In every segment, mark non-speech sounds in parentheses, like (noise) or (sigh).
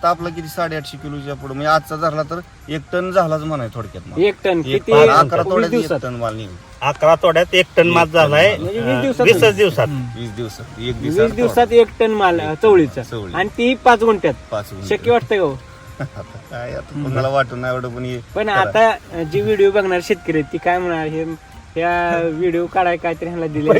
आता आपला किती? साडेआठशे किलोच्या पुढे म्हणजे आजचा झाला तर एक टन झालाच म्हणाय थोडक्यात माल. एक टन. एक किती? बारा, अकरा तोड्यात एक दिवसात. टन माल निघेल. अकरा तोड्यात एक टन माल झालाय. म्हणजे वीस अं, दिवसात. वीसच दिवसात. वीस दिवसात. एक वीस दिवसात दिवसात एक टन माल अं, चवळीचा. चवळी. आणि ती पाच गुंठ्यात. पाच गुंठे. शक्य वाटतं का हो? आता काय आता कोणाला वाटून नाही एवढं पण हे पण करा. आता अं, जी व्हिडिओ बघणार शेतकरी आहेत, ती काय म्हणणार हे या व्हिडिओ काढाय काहीतरी ह्याला दिले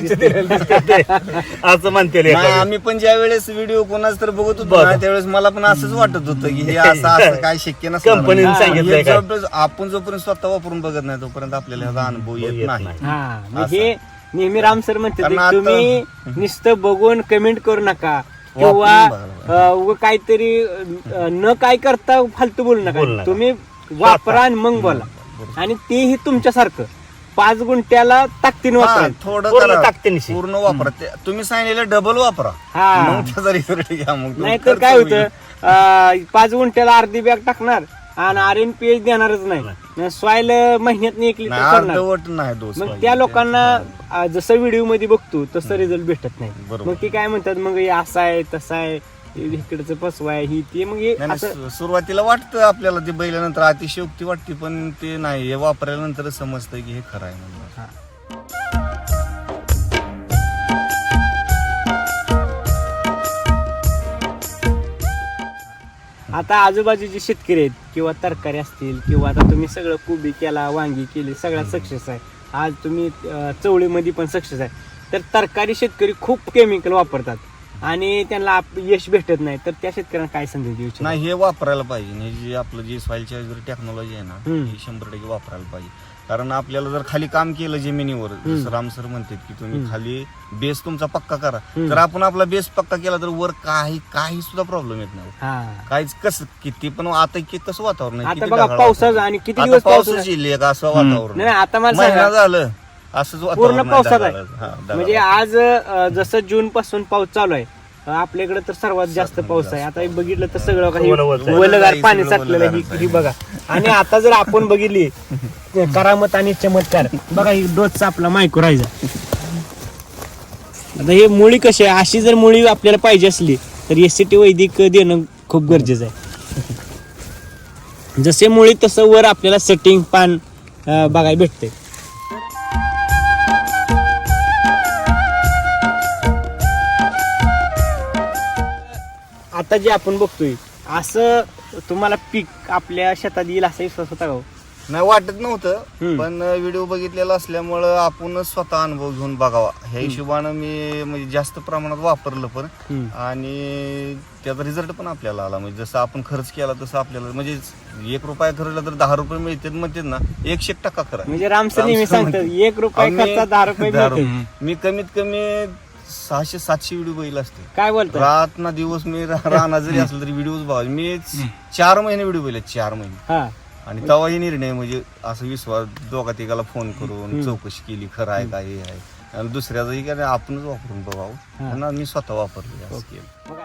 असं म्हणते नाही, आम्ही पण ज्या वेळेस व्हिडिओ कोणाच तर बघत होतो. ना त्यावेळेस मला पण असंच वाटत होतं की हे असं (laughs) असं काय शक्य नसतं कंपनीने सांगितलंय काय? आपण जोपर्यंत स्वतः वापरून बघत नाही तोपर्यंत आपल्याला ह्याचा अनुभव येत येत नाही. नाही. हा मग हे नेहमी राम सर म्हणते कारण ते आता- तुम्ही नुसतं बघून कमेंट करू नका किंवा वापरून बघायला अं, उगा काहीतरी अं, न काय करता फालतू बोलू बोलू नका. नका. तुम्ही वापरा आणि मग बोला. आणि तेही तुमच्यासारखं. पाच गुंठ्याला ताकदीन हा, वापरा थोडं पूर्ण करा. ताकदीनिशी. पूर्ण वापरा ते- तुम्ही सांगितलेलं डबल वापरा हा मग त्याचा रिझल्ट घ्या मग तो नाहीतर खर्च काय होईल. होतं अं, पाच गुंठ्याला अर्धी बॅग टाकणार आणि आर एन पी एच देणारच नाही स्वाईल महिन्यात एक लिटर नाही, करणार अर्धवट नाही डोस मग. त्या लोकांना जसं व्हिडिओमध्ये बघतो तसं रिझल्ट भेटत नाही बरोबर. मग ते काय म्हणतात मग हे असं आहे तसं आहे इकडचं फसवा आहे ही ते मग हे नाही, नाही, असं सु- सुरुवातीला वाटतं आपल्याला ते बैल्यानंतर अतिशयोक्ती वाटते पण ते नाही हे वापरल्यानंतर समजतं की हे खरं आहे म्हणून. हा. आता आजूबाजूचे शेतकरी आहेत किंवा तरकारी असतील किंवा आता तुम्ही सगळं कोबी केला वांगी केली सगळ्यात सक्सेस आहे. आज तुम्ही अं, चवळीमध्ये पण सक्सेस आहे. तर तरकारी शेतकरी खूप केमिकल वापरतात. आणि त्यांना आप- यश भेटत नाही तर त्या शेतकऱ्यांना काय संदेश देऊ इच्छिता? नाही हे वापरायला पाहिजे हे जे आपलं जे सॉइल चार्जर टेक्नॉलॉजी आहे ना हम्म. हे शंभर टक्के वापरायला पाहिजे कारण आपल्याला जर खाली काम केलं जमिनीवर जसं राम सर म्हणतात की तुम्ही खाली बेस तुमचा पक्का करा तर आपण आपला बेस पक्का केला तर वर काही काही सुद्धा प्रॉब्लेम येत नाही हा काहीच कसं किती पण आता कि कसं वातावरण आहे? आता किती बघा ढगाळ पावसाचं वातावरण. आणि किती आता दिवस पाऊस येईल असं वातावरण नाही, आता मला महिना सांगा. झालं असंच वातावरण पूर्ण आहे पावसात आहे ढगाळ. हा, ढगाळ. म्हणजे आज अं, जसं जून पासून पाऊस चालू आहे आपल्याकडे तर सर्वात जास्त पाऊस आहे. आता हे बघितलं तर सगळं काही आहे. वलगार पाणी साठलेलं आहे. ही ही बघा. आणि आता जर आपण बघितली करामत आणि चमत्कार. बघा ही डोसचा आपला मायको राहायचा आता हे मुळी कशी आहे? अशी जर मुळी आपल्याला पाहिजे असली तर एस सी टी वैदिक देणं खूप गरजेचं आहे. जसे मुळी तसं वर आपल्याला सेटिंग पान अं, बघायला भेटते आता जे आपण बघतोय असं तुम्हाला पीक आपल्या शेतात येईल असा विश्वास होता का हो? नाही वाटत नव्हतं हम्म. पण व्हिडिओ बघितलेला असल्यामुळं आपणच स्वतः अनुभव घेऊन बघावा ह्या हिशोबानं मी म्हणजे जास्त प्रमाणात वापरलं पण हम्म. आणि त्याचा रिझल्ट पण आपल्याला आला म्हणजे जसं आपण खर्च केला तसं आपल्याला म्हणजे एक रुपया खर्चला तर दहा रुपये मिळतात म्हणतात ना एकशे एक टक्का करा म्हणजे नेहमी सांगतात म्हणते. एक रुपये आम्ही- खर्चा दहा रुपये दहा मिळते रुपये. मी कमीत कमी सहाशे सातशे व्हिडिओ बघितले असते काय बोलतात रात ना दिवस मी रा- रानात जरी असलं तरी व्हिडिओ बघा मी चार महिने व्हिडिओ बघितले चार महिने. हा. आणि तेव्हाही निर्णय म्हणजे असं विश्वास दोघा तिघाला फोन करून चौकशी केली खरं आहे काय हे आहे. आणि दुसऱ्याचंही काय नाही, आपणच वापरून बघावं. म्हणून मी स्वतः वापरले असं केलं.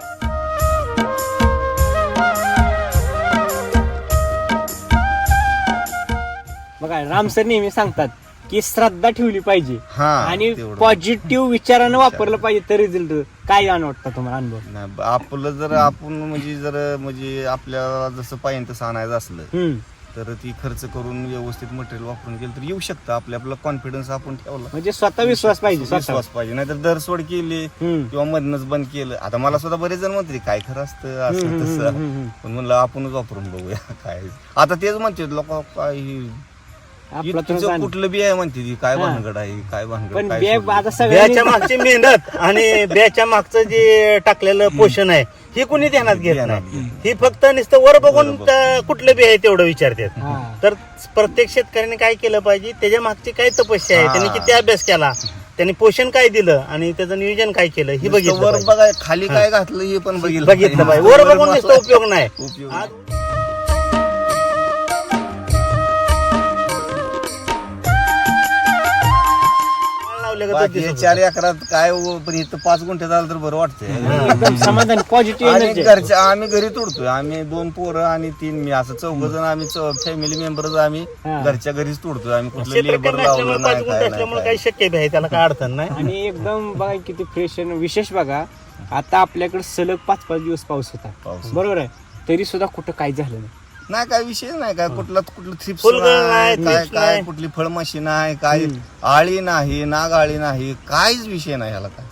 बघा रामसर नेहमी सांगतात की श्रद्धा ठेवली पाहिजे. हा आणि तेवढं. पॉझिटिव्ह विचारानं वापरलं पाहिजे तर रिझल्ट काय वाटतं तुम्हाला अनुभव? नाही, आपलं जर आपण म्हणजे जर म्हणजे आपल्याला जसं पाहिजे तसं आणायचं असलं हम्म. तर ती खर्च करून व्यवस्थित मटेरियल वापरून गेलं तर येऊ शकतं. आपल्या आपला कॉन्फिडन्स आपण ठेवला. म्हणजे स्वतः विश्वास पाहिजे स्वतः विश्वास पाहिजे. नाहीतर दरसोड केली हम्म. किंवा मधनच बंद केलं. आता मला सुद्धा बरेच जण म्हणते काय खरं असतं हम्म, असं हम्म, तसं. हम्म. पण म्हणलं आपणच वापरून बघूया काय. आता तेच म्हणते लोक काय हे- आपला इतकं. कुठलं बी आहे म्हणते ती काय हा. भानगड आहे काय भानगड पण काय बॅग सोडलं? आता सगळ्यांनी ब्याच्या मागची मेहनत आणि ब्याच्या मागचं जे टाकलेलं पोषण आहे हे कुणी ध्यानात घेत ध्यानात नाही ही फक्त नुसतं वर बघून. त- कुठलं बी आहे तेवढं विचारतात हा. तर प्रत्येक शेतकऱ्याने काय केलं पाहिजे त्याच्या मागची काय तपस्या आहे हा. त्यांनी किती अभ्यास केला त्यांनी पोषण काय दिलं आणि त्याचं नियोजन काय केलं हे नुसतं बघितलं वर पाहिजे. बघाय खाली काय घातलं हे पण बघितलं बघितलं पाहिजे वर बघून नुसतं उपयोग नाही उपयोग आज बाकी चार एकरात काय हो, पण इथं पाच गुंठे झालं तर बरं वाटतंय. एकदम समाधान पॉझिटिव्ह आणि एनर्जी घरच्या आम्ही घरी तोडतोय. आम्ही दोन पोरं आणि तीन मी. असं चौघ जण आम्ही फॅमिली मेंबर्स आम्ही हा. घरच्या घरीच तोडतोय. आम्ही कुठलं लेबर लावलं नाही काय काही शक्य आहे त्याला काय अडचण नाही. आणि एकदम बघा किती फ्रेश विशेष बघा आता आपल्याकडे सलग पाच पाच दिवस पाऊस होता. पाऊस. बरोबर आहे? तरी सुद्धा कुठं काय झालं नाही. नाही काय विषय नाही काय कुठला कुठलं थ्रिप्स फुलगळ नाही, नाही काय thrips काय नाही. कुठली फळमाशी नाही काय. आळी नाही नाग आळी नाही काहीच विषय नाही ह्याला काय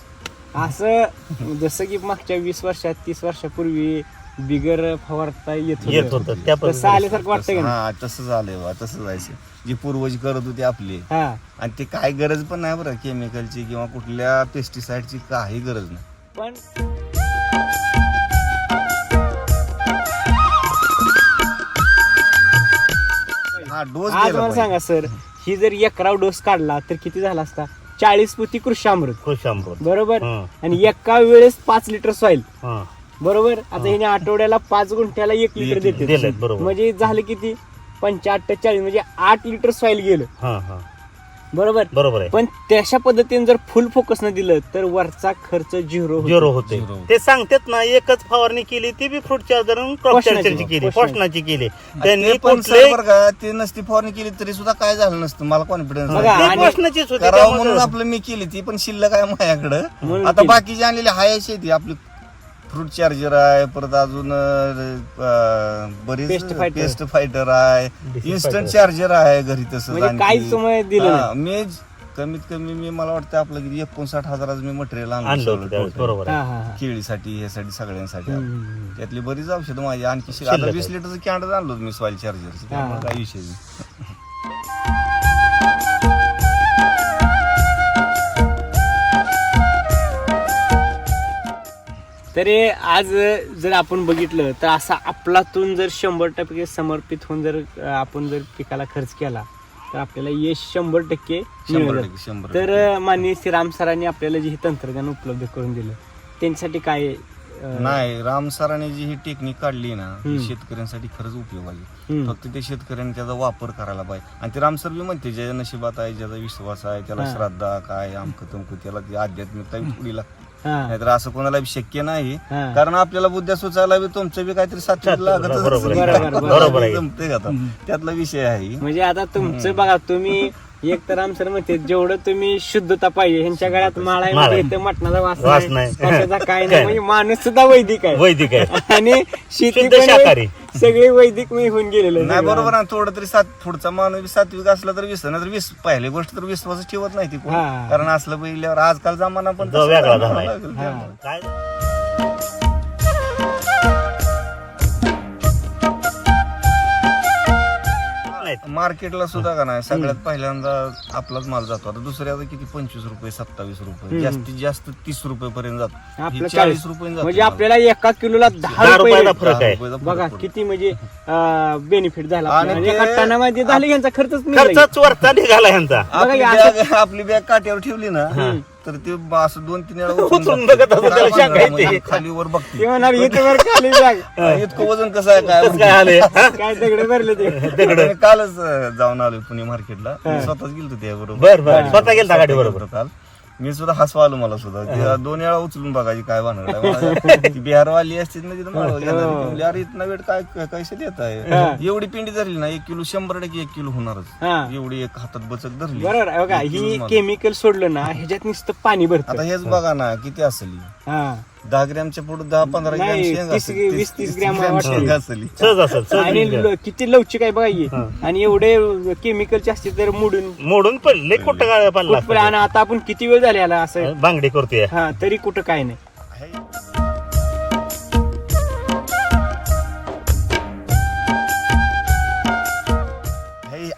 असं जसं की मागच्या वीस वर्षात तीस वर्षापूर्वी बिगर फवारता येत येत होतं होतं त्या तसं पद्धतीने. आल्यासारखं वाटतं का नाही? हा तसं झालंय बा तसं जायचं जी पूर्वज करत होती आपली हा आणि ते काय गरज पण नाही बरं केमिकलची किंवा कुठल्या पेस्टिसाइडची काही गरज नाही पण हा डोस आज मला. सांगा सर ही जर एकराव डोस काढला तर किती झाला असता? चाळीस पुती कृषी अमृत. खुश अमृत. बरोबर? हं, आणि एका वेळेस पाच लिटर सॉईल हं. बरोबर? आता हिने आठवड्याला पाच गुंठ्याला एक लिटर एक देते. बरोबर. म्हणजे झालं किती? पंच्याहत्तर चाळीस म्हणजे आठ लिटर सॉईल गेलं. हं, हं. बरोबर बरोबर आहे पण तशा पद्धतीने जर फुल फोकस न दिलं तर वरचा खर्च झिरो झिरो होते. ते सांगतात ना एकच फवारणी केली ती बी फ्रूट चार्जर क्रॉप. चार्जरची केली पोषणाची. केली त्यांनी पण कुठले ते नसती फवारणी केली तरी सुद्धा काय झालं नसतं मला कॉन्फिडन्स म्हणून आपलं मी केली ती पण शिल्लक आहे माझ्याकडं आता. बाकीची आणलेली हाय अशी ती आपली फ्रूट चार्जर आहे परत अजून अं, बरीच Pest fighter. पेस्ट फायटर आहे Disease इन्स्टंट fighter. चार्जर आहे घरी तसं म्हणजे काहीच दिलं नाही. मी ज- कमीत कमी मी मला वाटतं आपलं किती एकोणसाठ हजाराचं मी मटेरियल आणलं आणलं होतं त्यावेळेस, total. बरोबर हा आहे हा हा केळीसाठी ह्यासाठी सगळ्यांसाठी हम्म. त्यातली बरीच औषधं माझी आणखी शिल्लक- आता शिल्लक वीस. लिटरचं कॅन्डल आणलो मी सॉईल चार्जरचं त्यामुळे हा. काही विषय नाही तरी आज जर आपण बघितलं तर असा आपलातून जर शंभर टक्के समर्पित होऊन जर आपण जर पिकाला खर्च केला तर आपल्याला यश शंभर टक्के मिळेल तर माननीय श्री राम सरांनी आपल्याला जे हे तंत्रज्ञान उपलब्ध करून दिलं त्यांच्यासाठी काय नाही राम सरांनी जी ही टेक्निक काढली ना. शेतकऱ्यांसाठी खरंच उपयोगाची. फक्त ते शेतकऱ्यांनी त्याचा वापर करायला पाहिजे आणि ते राम सर बी म्हणते ज्याच्या नशिबात आहे ज्याचा विश्वास आहे त्याला. श्रद्धा काय अमक तमक त्याला ती आध्यात्मिकता थोडी लागते नाहीतर असं कोणाला बी शक्य नाही. हा. कारण आपल्याला बुद्ध्या सुचायला बी तुमचं बी काहीतरी का आता? त्यातला विषय आहे. म्हणजे आता तुमचं बघा तुम्ही एक तर राम सर म्हणते जेवढं तुम्ही शुद्धता पाहिजे ह्यांच्या गळ्यात माळा आहे माळा म्हणजे आहे. इथं मटणाचा वास वास नाही नाही. कशाचा (laughs) काय काय नाही म्हणजे माणूस सुद्धा वैदिक आहे वैदिक आहे (laughs) आणि शेती शुद्ध पण शाकाहारी. सगळे वैदिक मी होऊन गेलेलं नाही. बरोबर ना थोडं तरी सात पुढचा माणूस सात्विक असला तर विस नाही तर विस पहिली गोष्ट तर विश्वास ठेवत नाही ती कोण. हा. कारण असलं पहिल्यावर आजकाल जमाना पण तसा वेगळा झालाय. लागेल. काय नाही. मार्केटला सुद्धा का नाही सगळ्यात पहिल्यांदा आपलाच माल जातो आता दुसऱ्याचा किती पंचवीस रुपये सत्तावीस रुपये. जास्तीत जास्त तीस रुपये पर्यंत जातो आपलं हे चाळीस रुपये म्हणजे आपल्याला एका किलोला दहा दहा रुपये रुपयाला. फरक आहे. बघा. किती म्हणजे बेनिफिट झाला आणि आपल्याला. ते- एका टनामध्ये झालं यांचा खर्चच निघाला. खर्चच वरचा निघाला बघा, हे बॅग आपली बॅग काट्यावर ठेवली ना तर ते असं दोन तीन वेळा उचलून बघत असं त्याला शंका येते. खाली वर बघते. म्हणणार इथं वर खाली बॅग इतकं वजन कसं आहे काय काय आलंय? काय दगड भरले ते? (laughs) आता मी कालच अं, जाऊन आलोय पुणे मार्केटला मी स्वतःच गेलतो त्या बर बर. स्वतः गेलता गाडी बरोबर काल. मी सुद्धा हसवा आलो मला सुद्धा. ते दोन वेळा उचलून बघायची काय भानगड. मला बिहारवाली असते ना तिथं घेणारी. ती म्हणली, अरे इतना वेळ काय काय- कैसे देत आहे? एवढी पिंडी धरली ना एक किलो शंभर टक्के एक किलो होणारच. हा. एवढी एक हातात बचत धरली. बरोबर आहे. बघा एक किलोच ही माल. केमिकल सोडलं ना ह्याच्यात नुसतं पाणी भरत. आता हेच बघा ना किती असेल. हा. दहा ग्रॅमच्या पुढे दहा पंधरा ग्रॅम नाही, शेंग तीस- असेल. वीस- तीस ग्रॅम ग्रॅम वाटतं. शेंग असेल सहज असेल सहज आणि निघालं. ल- किती लवचिक आहे बघा ही आणि एवढे केमिकलचे असते तर मोडून मोडून पडले कुठं गाळ कुठपर्यंत- पडला आणि आता आपण किती वेळ झाले याला असं बांगडी करतोय हा तरी कुठं काय नाही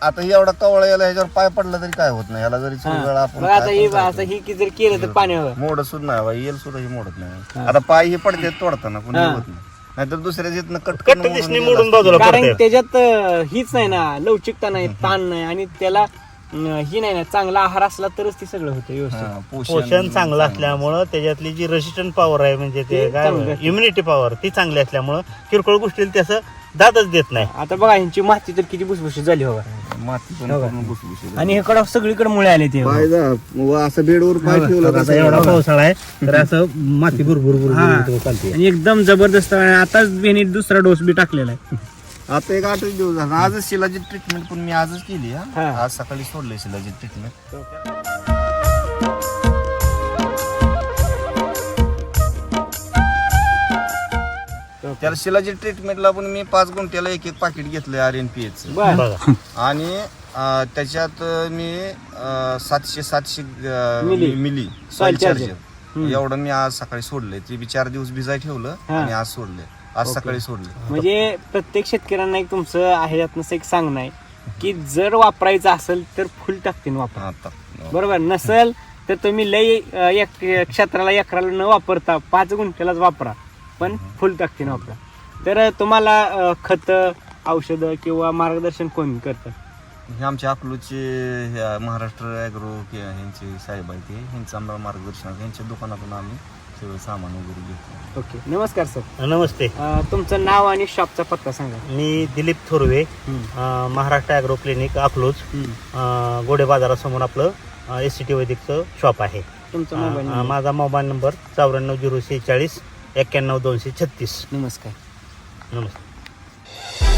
आता हे एवढा कवळा याला ह्याच्यावर पाय पडला तरी काय होत नाही. याला जरी हा. वेळा आपण बघा आता काय हे पण असं ही की जर केलं तर पाण्यावर. मोडत सुद्धा नाही बाई. येल सुद्धा हे मोडत नाही. आता पाय हे पडते तोडताना कोणी. होत नाही. नाहीतर दुसऱ्या जिथनं कट दिसणे मोडून बाजूला कारण पडते. त्याच्यात अं, हीच नाही ना लवचिकता नाही ताण नाही. आणि त्याला अं, ही नाही ना चांगला आहार असला तरच ते सगळं होतं व्यवस्थित पोषण चांगलं असल्यामुळं त्याच्यातली जी रेसिस्टंट पॉवर आहे म्हणजे ते ते काय असतं. इम्युनिटी पॉवर ती चांगली असल्यामुळं किरकोळ गोष्टीला त्याचं दादच देत नाही आता बघा ह्यांची माती तर किती भुसभुशीत झाली हो माती पण हो का? पूर्ण भुसभुशीत. आणि इकडं सगळीकडे मुळे आले ते पाय जा व असं बेडवर पाय ठेवला आता तसं एवढा बघा. पावसाळा आहे तर असं माती भरपूर हा. भरपूर चालते आणि एकदम जबरदस्त आणि आताच बेनी दुसरा डोस बी टाकलेला आहे आता एक आठ दिवस झाला. आजच शिलाची ट्रीटमेंट पण मी आजच केली हा. आज सकाळी सोडलंय शिलाची ट्रीटमेंट. त्याला शिलाजी ट्रीटमेंटला पण मी पाच गुंठ्याला एक एक पाकिट घेतलंय आर एन पी एच आणि अं, त्याच्यात मी अं, सातशे सातशे अं, मिली. मिली. सॉइल. चार्जर एवढं मी आज सकाळी सोडलंय. ते बी चार दिवस भिजाय ठेवलं. आणि आज सोडलंय. आज. सकाळी सोडले. म्हणजे प्रत्येक शेतकऱ्यांना एक तुमचं आहे यातनं एक सांगणं आहे की जर वापरायचं असेल तर फुल टाकतीन वापरा. आता बरोबर? नसेल तर तुम्ही अं, एक क्षेत्राला एकराला न वापरता पाच गुंठ्यालाच वापरा पण फुल टाकतीन वापरा. तर तुम्हाला अं, खतं औषधं किंवा मार्गदर्शन कोण करतं? हे आमच्या अकलूचे महाराष्ट्र ॲग्रो ह्यांचे साहेब आहे ते. ह्यांचं आम्हाला मार्गदर्शन आहे. ह्यांच्या दुकानातून आम्ही सगळं सामान वगैरे घेतो ओके नमस्कार सर. नमस्ते. अं, तुमचं नाव आणि शॉपचा पत्ता सांगा. मी Dilip Thorave. Um, Maharashtra agro clinic Akluj hmm. अं, गोडे बाजारासमोर आपलं एस सी टी वैदिकचं शॉप आहे. तुमचा मोबाईल अं, नंबर. माझा मोबाईल नंबर चौऱ्याण्णव झिरो शेहेचाळीस एक्क्याण्णव दोनशे छत्तीस. नमस्कार. नमस्ते.